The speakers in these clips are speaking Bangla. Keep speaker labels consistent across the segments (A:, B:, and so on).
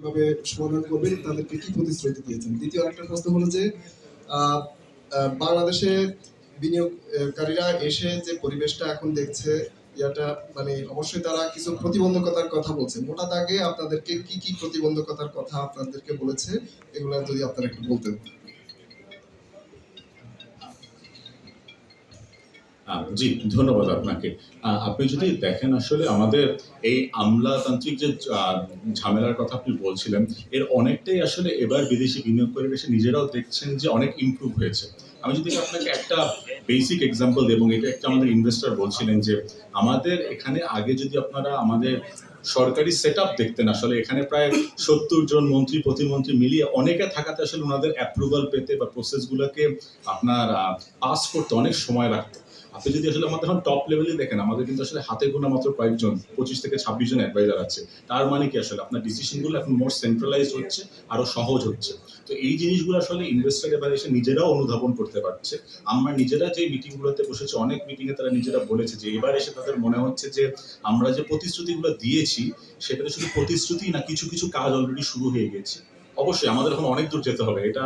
A: কীভাবে সমাধান করবেন, তাদেরকে কি প্রতিশ্রুতি দিয়েছেন? দ্বিতীয় একটা প্রশ্ন হলো যে বাংলাদেশে বিনিয়োগকারীরা এসে যে পরিবেশটা এখন দেখছে, ইয়াটা মানে অবশ্যই তারা কিছু প্রতিবন্ধকতার কথা বলছে। মোটা দাগে আপনাদেরকে কি কি প্রতিবন্ধকতার কথা আপনাদেরকে বলেছে, এগুলো যদি আপনারা একটু বলতেন।
B: জি, ধন্যবাদ আপনাকে। আপনি যদি দেখেন আসলে আমাদের এই আমলাতান্ত্রিক যে ঝামেলার কথা আপনি বলছিলেন, এর অনেকটাই আসলে এবার বিদেশি বিনিয়োগকারীরা এসে নিজেরাও দেখছেন যে অনেক ইমপ্রুভ হয়েছে। আমি যদি আপনাকে একটা বেসিক এক্সাম্পল দেবো এটা একটা আমাদের ইনভেস্টর বলছিলেন যে, আমাদের এখানে আগে যদি আপনারা আমাদের সরকারি সেট আপ দেখতেন, আসলে এখানে প্রায় সত্তর জন মন্ত্রী, প্রতিমন্ত্রী মিলিয়ে অনেকে থাকাতে আসলে ওনাদের অ্যাপ্রুভাল পেতে বা প্রসেসগুলোকে আপনার পাস করতে অনেক সময় লাগতো। আপনি যদি আসলে আমাদের এখন টপ লেভেলে দেখেন, আমাদের কিন্তু আসলে হাতে গোনা মাত্র কয়েকজন, পঁচিশ থেকে ছাব্বিশ জন অ্যাডভাইজার আছে। তার মানে কি আসলে? আপনার ডিসিশনগুলো এখন মোর সেন্ট্রালাইজ হচ্ছে, আরও সহজ হচ্ছে। তো এই জিনিসগুলো আসলে ইনভেস্টার এবার এসে নিজেরাও অনুধাবন করতে পারছে। আমরা নিজেরা যে মিটিংগুলোতে বসেছি, অনেক মিটিংয়ে তারা নিজেরা বলেছে যে, এবার এসে তাদের মনে হচ্ছে যে, আমরা যে প্রতিশ্রুতিগুলো দিয়েছি, সেটাতে শুধু প্রতিশ্রুতি না, কিছু কিছু কাজ অলরেডি শুরু হয়ে গেছে। অবশ্যই আমাদের এখন অনেক দূর যেতে হবে। এটা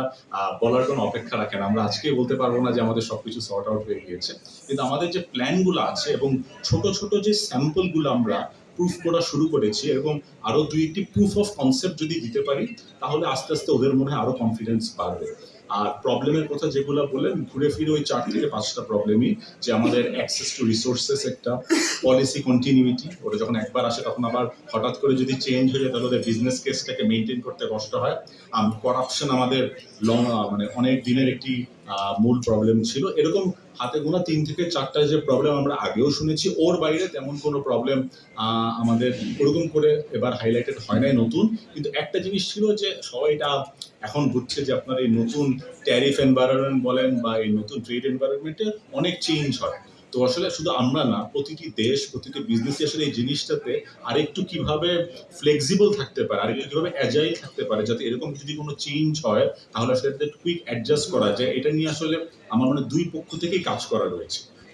B: বলার কোনো অপেক্ষা রাখে না। আমরা আজকে বলতে পারব না যে আমাদের সবকিছু সর্ট আউট হয়ে গিয়েছে। কিন্তু আমাদের যে প্ল্যানগুলো আছে এবং ছোট ছোট যে স্যাম্পলগুলো আমরা প্রুফ করা শুরু করেছি এবং আরও দুই একটি প্রুফ অফ কনসেপ্ট যদি দিতে পারি, তাহলে আস্তে আস্তে ওদের মনে হয় আরও কনফিডেন্স বাড়বে। আর প্রবলেমের কথা যেগুলো বললেন, ঘুরে ফিরে ওই চার থেকে পাঁচটা প্রবলেমই যে আমাদের অ্যাক্সেস টু রিসোর্সেস একটা পলিসি কন্টিনিউটি ওটা যখন একবার আসে তখন আবার হঠাৎ করে যদি চেঞ্জ হয়ে যায়, তাহলে ওদের বিজনেস কেসটাকে মেনটেন করতে কষ্ট হয়। আর করাপশন আমাদের লং মানে অনেক দিনের একটি মূল প্রবলেম ছিল। এরকম হাতে গোনা তিন থেকে চারটা যে প্রবলেম আমরা আগেও শুনেছি, ওর বাইরে তেমন কোনো প্রবলেম আমাদের ওরকম করে এবার হাইলাইটেড হয় নাই নতুন। কিন্তু একটা জিনিস ছিল যে সবাইটা এখন বুঝছে যে আপনার এই নতুন ট্যারিফ এনভায়রনমেন্ট বলেন বা এই নতুন ট্রেড এনভায়রনমেন্টে অনেক চেঞ্জ হয়। তো আসলে শুধু আমরা না, প্রতিটি দেশ, প্রতিটি বিজনেস আসলে এই জিনিসটাতে আরেকটু কীভাবে ফ্লেক্সিবল থাকতে পারে, আরেকটু কীভাবে অ্যাজাইল থাকতে পারে, যাতে এরকম যদি কোনো চেঞ্জ হয়, তাহলে আসলে কুইক অ্যাডজাস্ট করা যায়। এটা নিয়ে আসলে আমার মানে দুই পক্ষ থেকেই কাজ করা রয়েছে।